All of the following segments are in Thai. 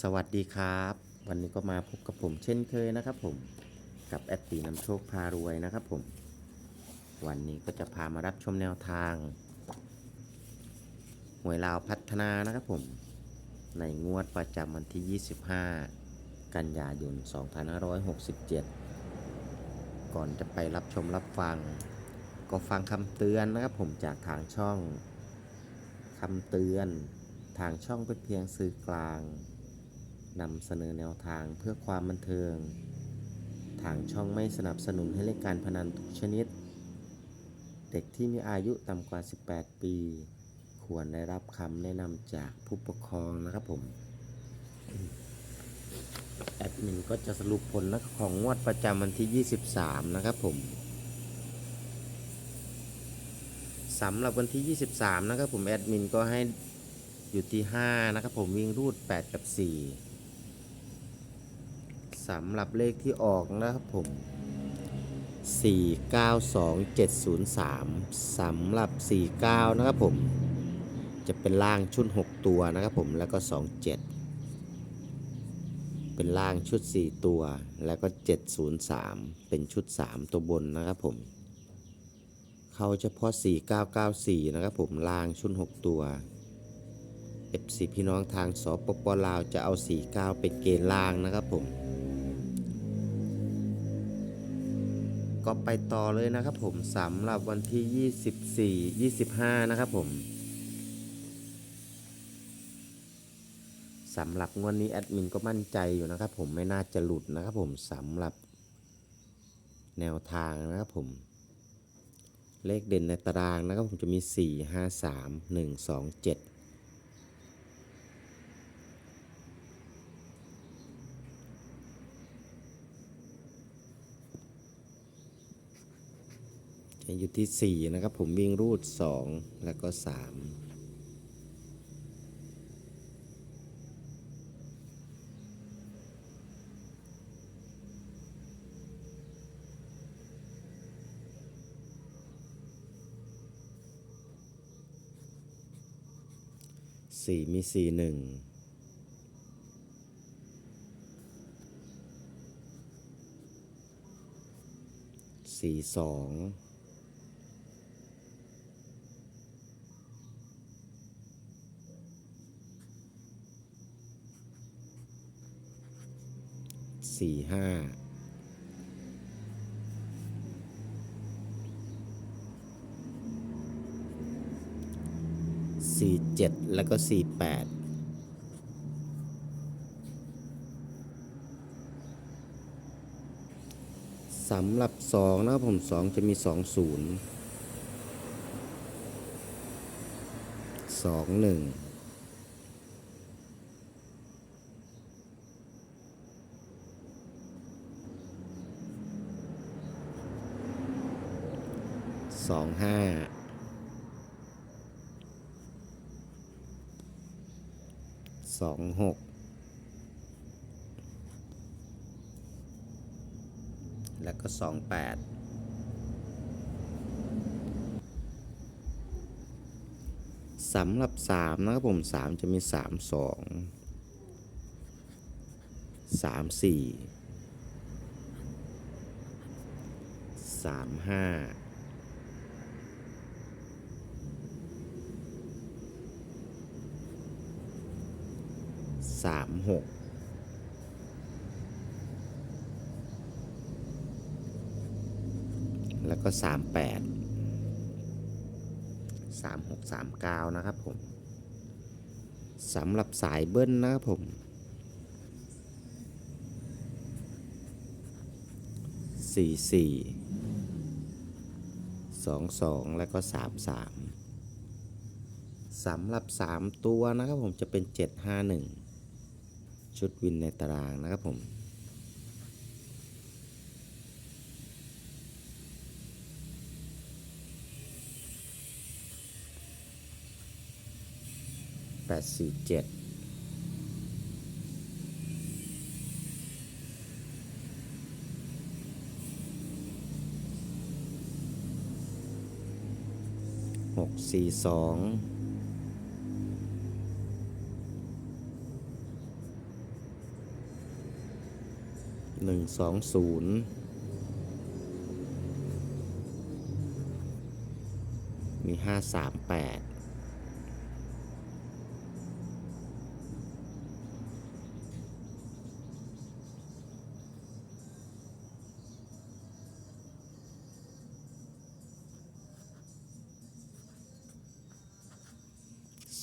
สวัสดีครับ วันนี้ก็มาพบกับผมเช่นเคยนะครับผมกับแอดตีนำโชคพารวยนะครับผม วันนี้ก็จะพามารับชมแนวทางหวยลาวพัฒนานะครับผม ในงวดประจำวันที่ 25 กันยายน 2567 ก่อนจะไปรับชมรับฟัง ก็ฟังคำเตือนนะครับผมจากทางช่องคำเตือนทางช่องเป็นเพียงสื่อกลาง นำเสนอแนวทางเพื่อความบันเทิง ทางช่องไม่สนับสนุนให้เล่นการพนันทุกชนิด เด็กที่มีอายุต่ำกว่า 18 ปี ควรได้รับคำแนะนำจากผู้ปกครองนะครับผมแอดมินก็จะสรุปผลของงวดประจำวันที่ 23 นะครับผมสำหรับวันที่ 23 นะครับผมแอดมินก็ให้อยู่ที่ 5 นะครับผมวิ่งรูด 8 กับ 4 สำหรับเลขที่ออกนะครับผม 492703สำหรับ 49 นะครับผม จะเป็นล่างชุด 6 ตัวนะครับผมแล้วก็ 27 เป็นล่างชุด 4 ตัว แล้วก็ 703 เป็นชุด 3 ตัวบนนะครับผม เขาเฉพาะ 4994 นะครับผมล่างชุด 6 ตัว FC พี่น้องทางสปปลาวจะเอา 49 เป็นเกณฑ์ล่างนะครับผม ก็ไปต่อเลยนะครับผมสำหรับวันที่ 24 25 นะครับผมสำหรับงวดนี้แอดมินก็มั่นใจอยู่นะครับผมไม่น่าจะหลุดนะครับผมสำหรับแนวทางนะครับผม เลขเด่นในตารางนะครับผมจะมี 4 5 3 1 2 7 จะอยู่ที่ 4 นะครับ ผมวิ่งรูด 2 แล้วก็ 3สี่มีสี่หนึ่งสี่สอง สี่ห้าสี่เจ็ดแล้วก็สี่แปดสำหรับสองนะผมสองจะมีสองศูนย์สองหนึ่ง สองห้าสองหกแล้วก็สองแปดสำหรับสามนะครับผมสามจะมีสามสองสามสี่สามห้า สามหกแล้วก็สามแปดสามหกสามเก้านะครับผมสำหรับสายเบิ้ลนะครับผมสี่สี่สองสองแล้วก็สามสามสำหรับสามตัวนะครับผมจะเป็นเจ็ดห้าหนึ่ง ชุดวินในตารางนะครับผมแปดสี่เจ็ดหกสี่สอง หนึ่งสองศูนย์มีห้าสามแปด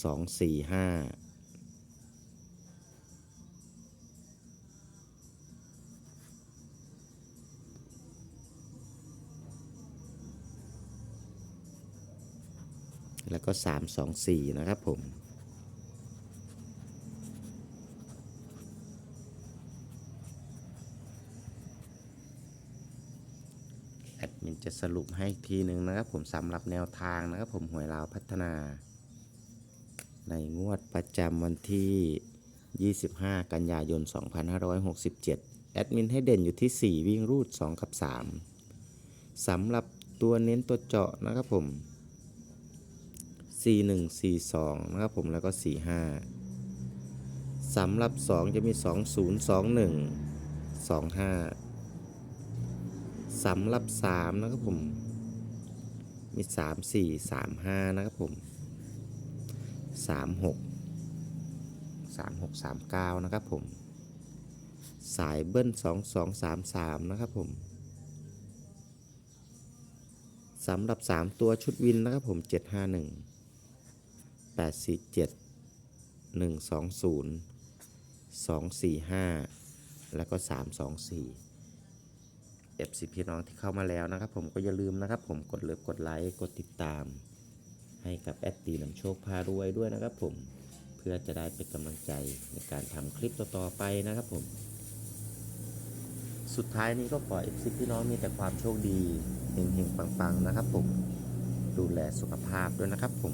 สองสี่ห้า แล้วก็ 3 2 4 นะครับผม แอดมินจะสรุปให้ทีหนึ่งนะครับผมสำหรับแนวทางนะครับผมหวยลาวพัฒนา ในงวดประจำวันที่ 25 กันยายน 2567 แอดมินให้เด่นอยู่ที่ 4 วิ่งรูด 2 กับ 3สำหรับตัวเน้นตัวเจาะนะครับผม 41 42นะครับผมแล้วก็ 45สำหรับ 2 จะมี 20 21 25สำหรับ 3 นะครับผม มี 3 4 3 5 นะครับผม 36 36 39 นะครับผม สายเบิ้ล 2 2 3 3 นะครับผมสำหรับ 3 ตัวชุดวินนะครับผม 751 8 4 7 1 2 0 2 4 5 แล้วก็ 3 2 4 FC พี่น้องที่เข้ามาแล้วนะครับ ผมก็อย่าลืมนะครับ ผมกดเลือกกดไลค์กดติดตาม ให้กับแอดตีนำโชคพารวยด้วยนะครับ ผมเพื่อจะได้เป็นกำลังใจในการทำคลิปต่อๆไปนะครับผม สุดท้ายนี้ก็ขอ FC พี่น้องมีแต่ความโชคดีเฮงๆปังๆนะครับ ผมดูแลสุขภาพด้วยนะครับผม